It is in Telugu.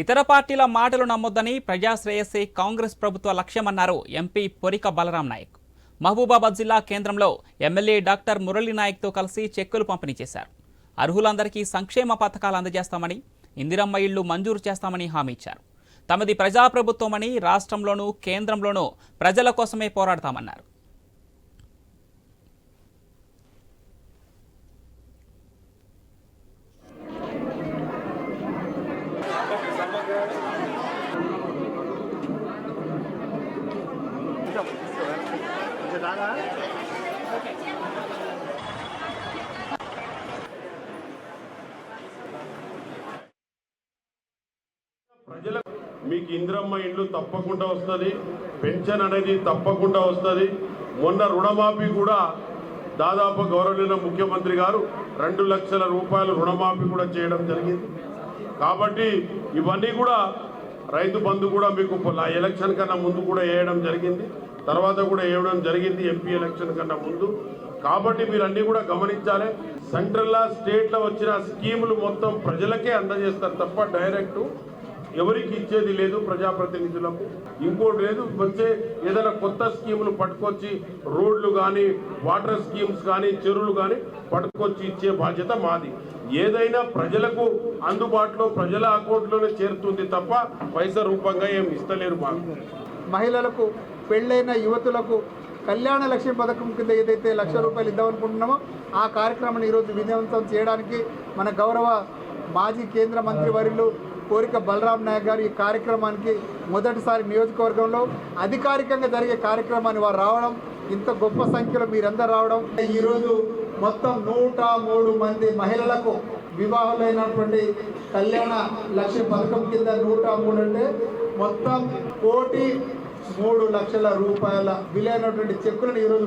ఇతర పార్టీల మాటలు నమ్మొద్దని ప్రజాశ్రేయస్సే కాంగ్రెస్ ప్రభుత్వ లక్ష్యమన్నారు ఎంపీ పొరిక బలరాం నాయక్. మహబూబాబాద్ జిల్లా కేంద్రంలో ఎమ్మెల్యే డాక్టర్ మురళీ నాయక్తో కలిసి చెక్కులు పంపిణీ చేశారు. అర్హులందరికీ సంక్షేమ పథకాలు అందజేస్తామని ఇందిరమ్మ ఇళ్ళు మంజూరు చేస్తామని హామీ ఇచ్చారు. తమది ప్రజాప్రభుత్వమని రాష్ట్రంలోనూ కేంద్రంలోనూ ప్రజల కోసమే పోరాడతామన్నారు. ప్రజలకు మీకు ఇంద్రమ్మ ఇండ్లు తప్పకుండా వస్తుంది పెన్షన్ అనేది తప్పకుండా వస్తుంది. మొన్న రుణమాఫీ కూడా దాదాపు గౌరవనీయ ముఖ్యమంత్రి గారు రెండు లక్షల రూపాయలు రుణమాఫీ కూడా చేయడం జరిగింది. కాబట్టి ఇవన్నీ కూడా రైతు బంధు కూడా మీకు ఎలక్షన్ కన్నా ముందు కూడా వేయడం జరిగింది. తర్వాత కూడా వేయడం జరిగింది ఎంపీ ఎలక్షన్ కన్నా ముందు. కాబట్టి మీరు కూడా గమనించాలి. సెంట్రల్లా స్టేట్లో వచ్చిన స్కీములు మొత్తం ప్రజలకే అందజేస్తారు తప్ప డైరెక్ట్ ఎవరికి ఇచ్చేది లేదు ప్రజాప్రతినిధులకు. ఇంకోటి లేదు వచ్చే ఏదైనా కొత్త స్కీములు పట్టుకొచ్చి రోడ్లు కానీ వాటర్ స్కీమ్స్ కానీ చెరువులు కానీ పట్టుకొచ్చి ఇచ్చే బాధ్యత మాది. ఏదైనా ప్రజలకు అందుబాటులో ప్రజల అకౌంట్లోనే చేరుతుంది తప్ప పైసా రూపంగా ఏం ఇస్తలేరు మాకు. మహిళలకు పెళ్ళైన యువతులకు కళ్యాణ లక్ష్మి పథకం కింద ఏదైతే లక్ష రూపాయలు ఇద్దామనుకుంటున్నామో ఆ కార్యక్రమాన్ని ఈరోజు విజయవంతం చేయడానికి మన గౌరవ మాజీ కేంద్ర మంత్రి వర్యులు కోరిక బలరాం నాయక్ గారు ఈ కార్యక్రమానికి మొదటిసారి నియోజకవర్గంలో అధికారికంగా జరిగే కార్యక్రమాన్ని వారు రావడం ఇంత గొప్ప సంఖ్యలో మీరందరూ రావడం. ఈరోజు మొత్తం నూట మూడు మంది మహిళలకు వివాహాలైనటువంటి కళ్యాణ లక్ష్య పథకం కింద నూట మూడు అంటే మొత్తం కోటి మూడు లక్షల రూపాయల విలైనటువంటి చెక్కులను ఈరోజు